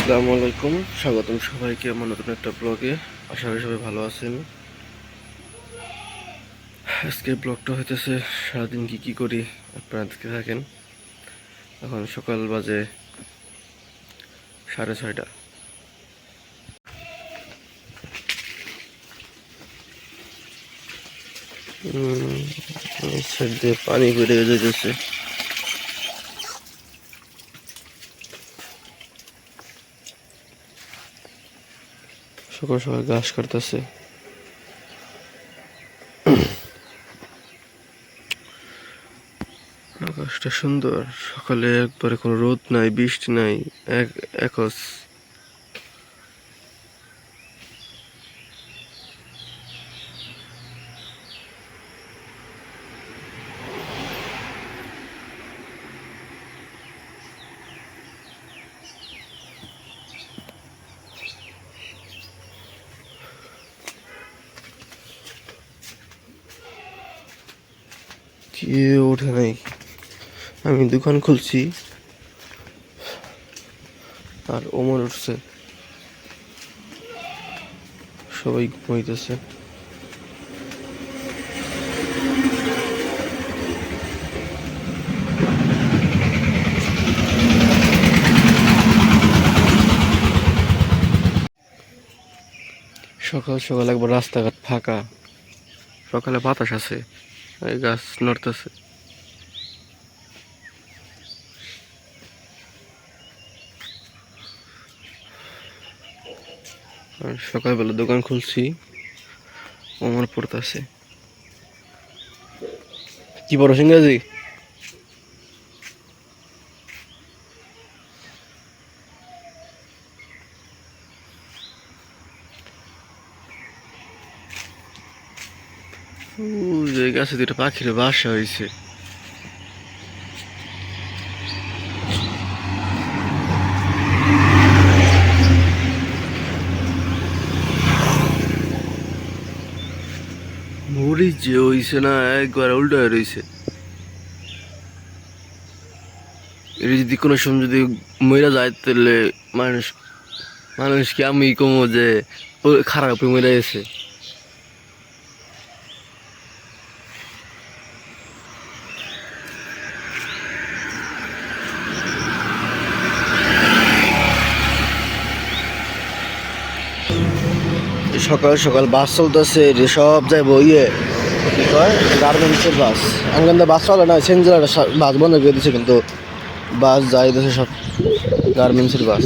আসসালামু আলাইকুম স্বাগতম সবাইকে আমার নতুন একটা ব্লগে আশা করি সবাই ভালো আছেন। আজকে ব্লগটা হইতেছে সারাদিন কি কি করি আপনারা দেখতে থাকেন। এখন সকাল বাজে সাড়ে ছয়টা। দিয়ে পানি বেড়ে যেতেছে সকাল সকাল ঘাস কাটতেছে আকাশটা সুন্দর। সকালে একবারে কোনো রোদ নাই, বৃষ্টি নাই, এক একস কেউ ওঠে নাই। আমি দোকান খুলছি। আর ওমর উঠছে। সবাই ঘুমাইতেছে। সকাল সকাল একবার রাস্তাঘাট ফাঁকা। সকালে বাতাস আছে। এই গাছ নড়তেছে। সকালবেলা দোকান খুলছি অমর পড়তেছে। কি বড় ইংরাজি ওই যে গাছে দুটো পাখির বাসা হয়েছে মরি যে হইছে না, একবার উল্টো হয়ে রয়েছে এর যদি কোনো সময় যদি মইরা যায়, তাহলে মানুষ মানুষ কি আমি কমো যে খারাপ মরে গেছে? সকাল সকাল বাস চলতেছে রে সব যাইব ইয়ে। কি কয়? গার্মেন্টসের বাস। আঙ্গান্দা বাস চলে না সেঞ্জেলার বাস বন্ধ করে দিচ্ছে কিন্তু বাস যাইতেছে সব গার্মেন্টসের বাস।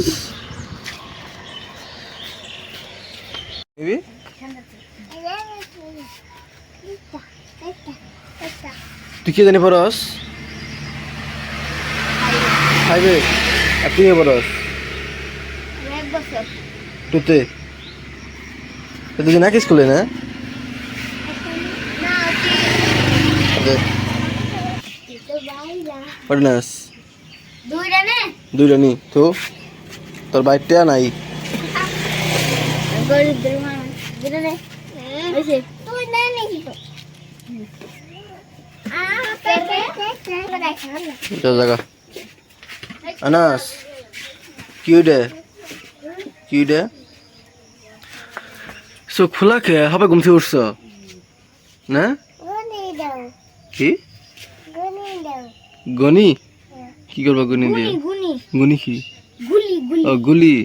তুই কি জানি পড়স? আর তুই পড়স? টুতে দুজন একই স্কুলে না? পড়নাস দুইটা নে তো তোর বাইকটা নাই? গরিবদের মানুষ দুইটা নে চোখ খোলা কে হবে ঘুম থেকে উঠছ? না? কি? গুনি গনি? কি করবা গনি দিয়ে? গুনি কি? ও গুলি।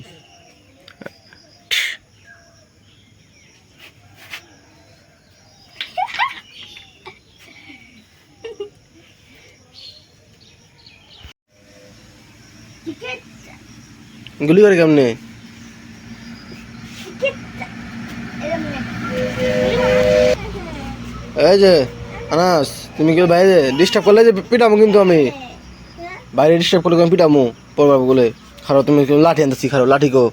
গুলি করে কেমনে? এই যে, আনাস, তুমি কি বাইরে? ডিস্টার্ব করলে যে পিটামো কিন্তু আমি। বাইরে ডিস্টার্ব করলে আমি পিটামো? পড়বা বলে, খারো, তুমি কেউ লাঠি আনতেছি, খারো, লাঠি গো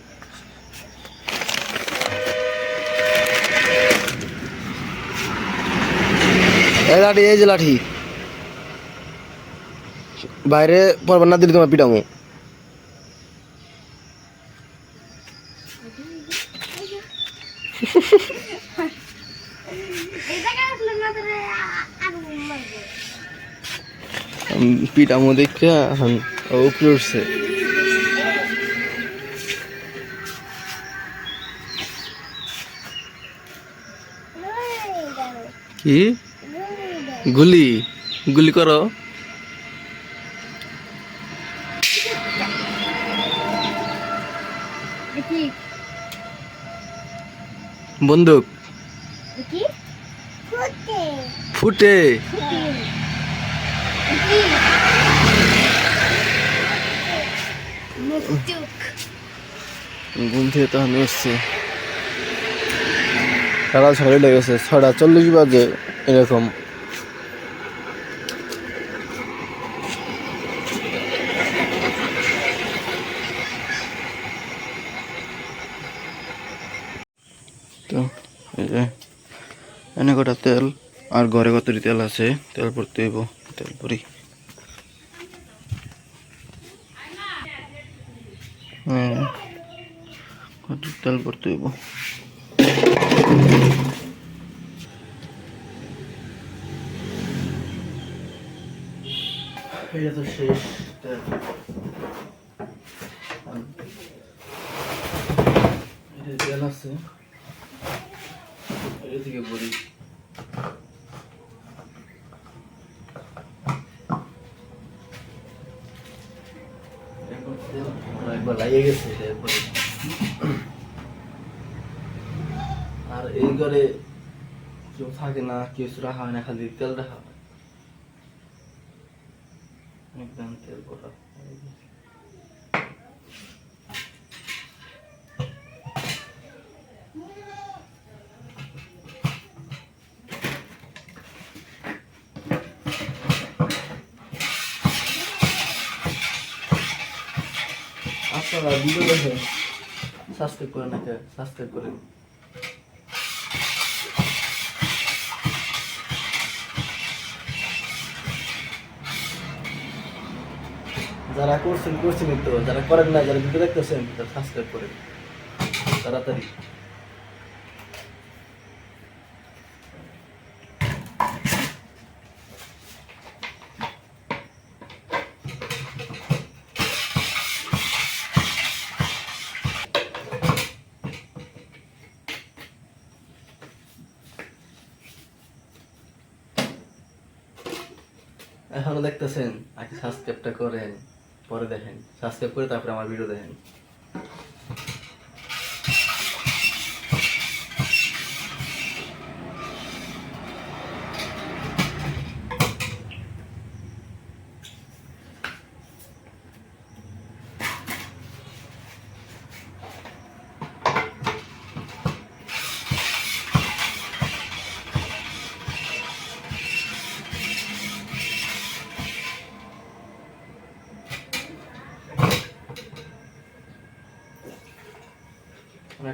এই লাঠি, এই যে লাঠি। বাইরে পড়বা না দিলে তোমার পিটামো। এই পিটামো দেখা উপরে উঠছে। কি? গুলি? গুলি করো। বন্দুক? ফুটে। ফুটে। ঘুম থেকে তো আমি এসছি সকাল সকালে লেগেছে ছটা চল্লিশ বাজে এরকম। তো, এই যে, এনে কটা তেল। আর ঘরে কতটি তেল আছে? তেল ভরতে হইব, তেল ভরি তেল ভরতে হইব? এটা তো শেষ তেল এটা তেল আছে। এটা থেকে ভরি লাগিয়ে গেছে এটা আর এই ঘরে কেউ থাকে না কিছু রাখা হয় না, খালি তেল রাখা হয়। একদম তেল ভরা। আপনারা ভিডিও দেখে সাবস্ক্রাইব করেন না সাবস্ক্রাইব করেন যারা করছেন করছেন তো। যারা করেন না যারা ভিডিও দেখতেছেন, তারা সাবস্ক্রাইব করেন তাড়াতাড়ি। এখনও দেখতেছেন? আগে সাবস্ক্রাইবটা করেন পরে দেখেন। সাবস্ক্রাইব করে তারপরে আমার ভিডিও দেখেন।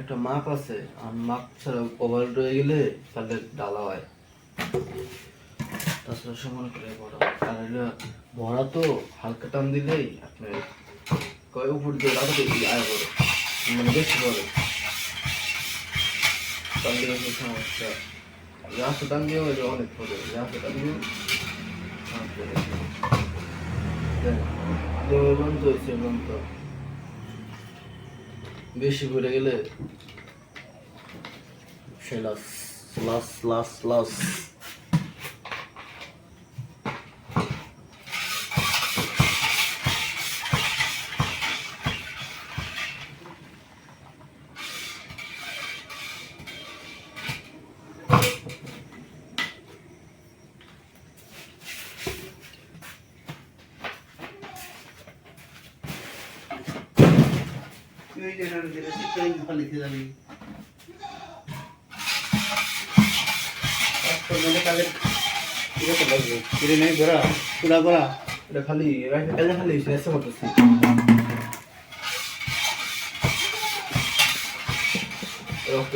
একটা মাপ আছে আর মাপ ছাড়া ওভার রয়ে গেলে তাহলে ডালা হয়। তাছাড়া সমান করে আর ভরা তো হালকা টান দিলেই আপনার কয় উপর দিয়ে রাখা দিয়ে আয় মানে বেশি টান দিলে সমস্যা। রাস্তা টান অনেক পড়ে রাস্তা টান দিয়েও অনেক পড়ে দেখ, যে বন্ধ হয়েছে বন্ধ বেশি পড়ে গেলে সে লাস লাস লাস লাস খালি খালি শেষে করতেছি রক্ত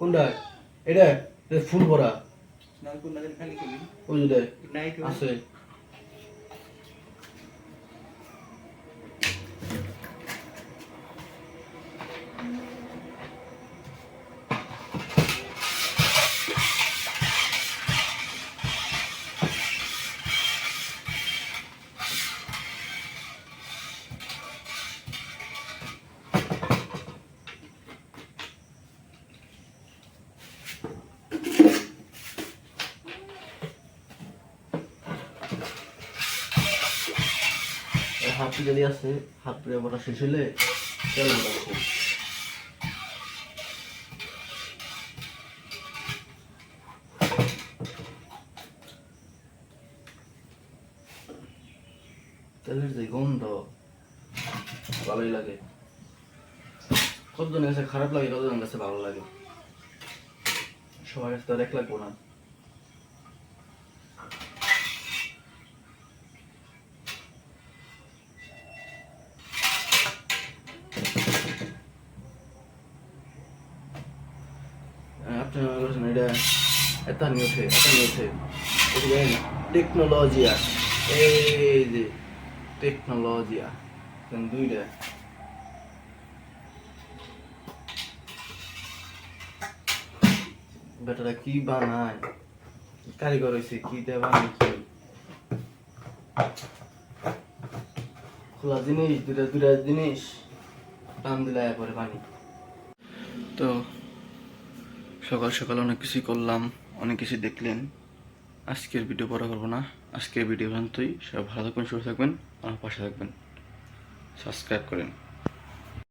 কোনটা এটা ফুল ভরা আছে। হাফ পিটালি আছে বড়া শেষ হলে তেল তেলের যে গন্ধ, ভালোই লাগে। কতজনের কাছে খারাপ লাগে, কতজনের কাছে ভালো লাগে? সবার কাছে তো এক লাগবো না। বলছেন এটা এটা নিয়েছে এটা নিয়েছে টেকনোলজিয়া এই যে টেকনোলজিয়া দুইটা। বেটারা কি বানায়? কারিগর হয়েছে কি দিয়ে বানায়, কি? খোলা জিনিস দুটা দুটা জিনিস। টান দিলে পরে পানি। তো সকাল সকাল অনেক কিছুই করলাম, অনেক কিছু দেখলেন। আজকের ভিডিও বড় করব না। আজকের ভিডিও পর্যন্তই। সবাই ভালো থাকবেন, সুস্থ থাকবেন, আমার পাশে থাকবেন। সাবস্ক্রাইব করেন।